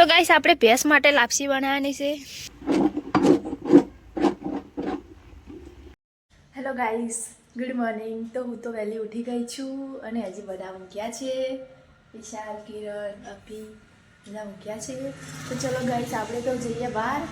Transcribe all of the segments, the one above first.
તો ગાઈસ આપણે ભેંસ માટે લાપસી બનાવવાની છે. હેલો ગાઈસ ગુડ મોર્નિંગ તો હું તો વહેલી ઉઠી ગઈ છું અને હજી બધા ઊંઘ્યા છે. વિશાલ, કિરણ અપી બધા ઊંઘ્યા છે. તો ચલો ગાઈસ આપણે તો જઈએ બહાર.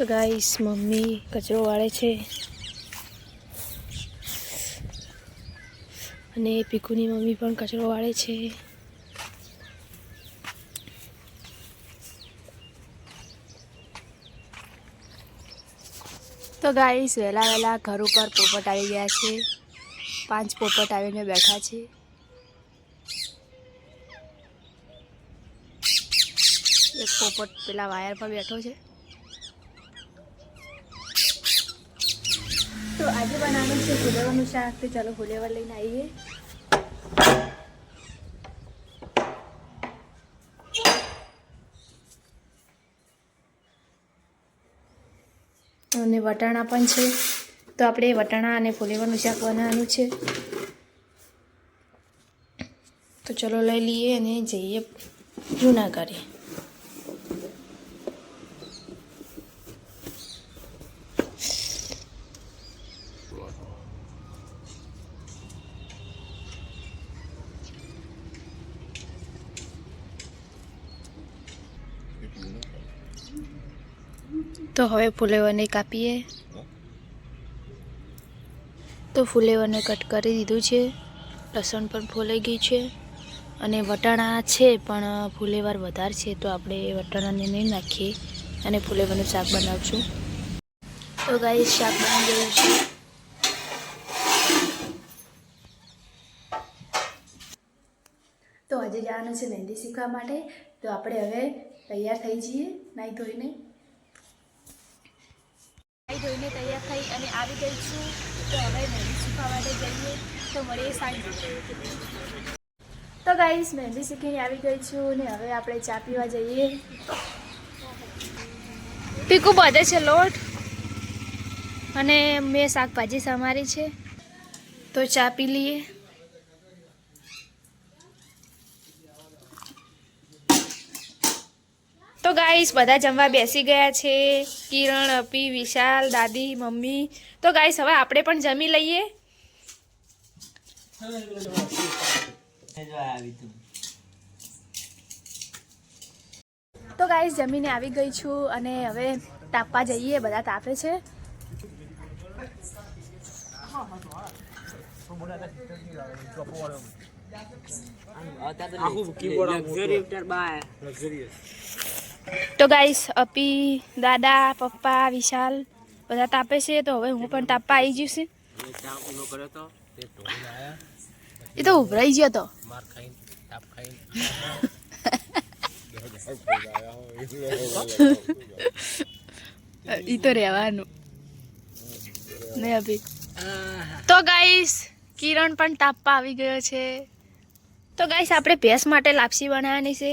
તો ગાઈસ, મમ્મી કચરો વાળે છે. અને પીકુની મમ્મી પણ કચરો વાળે છે. તો ગાઈસ, વહેલા વહેલા ઘર ઉપર પોપટ આવી ગયા છે. પાંચ પોપટ આવીને બેઠા છે. એક પોપટ પેલા વાયર પર બેઠો છે. તો આજે બનાવવાનું છે ફુલેવાનું શાક. તો ચાલો ફુલેવર લઈને આવીએ. અને વટાણા પણ છે. તો આપણે વટાણા અને ફુલેવાનું શાક બનાવવાનું છે. તો ચલો લઈ લઈએ અને જઈએ જૂના ઘરે તો હવે ફુલેવરને કાપીએ. તો ફુલેવરને કટ કરી દીધું છે. લસણ પણ ફોલાઈ ગઈ છે. અને વટાણા છે, પણ ફૂલેવાર વધારે છે, તો આપણે વટાણાને નહીં નાખીએ અને ફુલેવરનું શાક બનાવશું. તો ગાઈ શાક બની ગયું છે. તો આજે જવાનું છે મહેંદી શીખવા માટે. તો આપણે હવે તૈયાર થઈ જઈએ નાહી ધોઈને. ધોઈને તૈયાર થઈ અને આવી ગઈ છું. તો હવે મહેંદી શીખવા માટે જઈએ. તો મળીએ સાંજે. તો ગાઈસ મહેંદી શીખીને આવી ગઈ છું ને હવે આપણે ચા પીવા જઈએ. પીકું બધે છે લોટ. અને મેં શાકભાજી સમારી છે. તો ચા પી લઈએ તો ગાઈસ બધા જમવા બેસી ગયા છે. કિરણ અપી વિશાલ દાદી મમ્મી. તો ગાઈસ હવે આપણે પણ જમી લઈએ. તો ગાઈસ જમીને આવી ગઈ છું અને હવે તાપવા જઈએ બધા તાપે છે. તો ગાઈસ અપી, દાદા, પપ્પા, વિશાલ, બધા તાપે છે, તો હવે હું પણ તાપવા આવી જઈશ એ તો ઉભરાઈ ગયો તો. એ તો રહેવાનું. નહીં અભી. તો ગાઈસ કિરણ પણ તાપવા આવી ગયો છે. તો ગાઈસ આપણે ભેંસ માટે લાપસી બનાવવાની છે.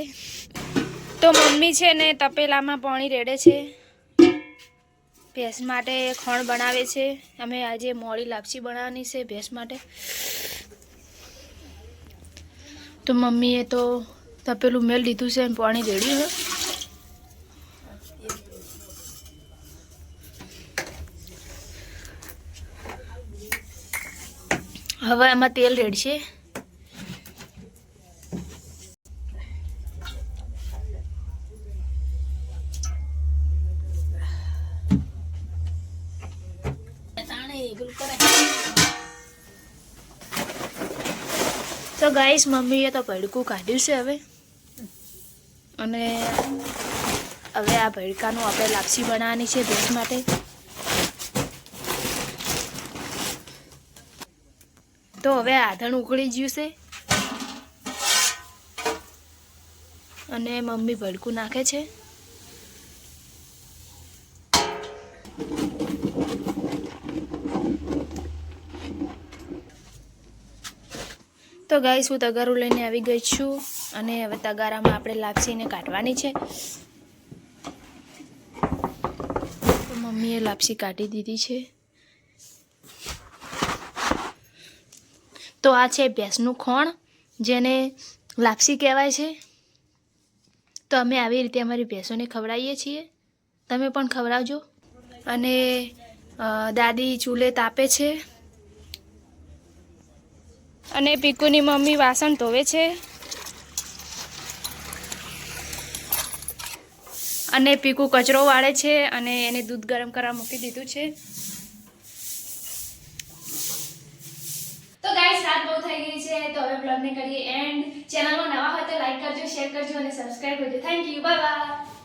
તો મમ્મી છે ને તપેલામાં પાણી રેડે છે. ભેંસ માટે ખણ બનાવે છે. અમે આજે મોડી લાપસી બનાવવાની છે ભેંસ માટે. તો મમ્મીએ તો તપેલું મેળ લીધું છે અને પાણી રેડ્યું છે. હવે એમાં તેલ રેડશે. તો ગાઈશ મમ્મીએ તો ભડકું કાઢ્યું છે હવે. અને હવે આ ભડકાનું આપણે લાપસી બનાવવાની છે ભેંસ માટે. તો હવે આધણ ઉકળી ગયું છે. અને મમ્મી ભડકું નાખે છે. તો ગાઈસ, હું તગારું લઈને આવી ગઈ છું અને હવે તગારામાં આપણે લાપસીને કાઢવાની છે. મમ્મીએ લાપસી કાઢી દીધી છે. તો આ છે ભેંસનું ખોણ, જેને લાપસી કહેવાય છે. તો અમે આવી રીતે અમારી ભેંસોને ખવડાવીએ છીએ. તમે પણ ખવડાવજો. અને દાદી ચૂલે તાપે છે. અને પીકુની મમ્મી વાસણ ધોવે છે. અને પીકુ કચરો વાળે છે અને એને દૂધ ગરમ કરવા મૂકી દીધું છે. તો કરીએ એન્ડ ચેનલમાં નવા હોય તો લાઈક કરજો શેર કરજો અને સબસ્ક્રાઇબ કરજો. Thank you bye bye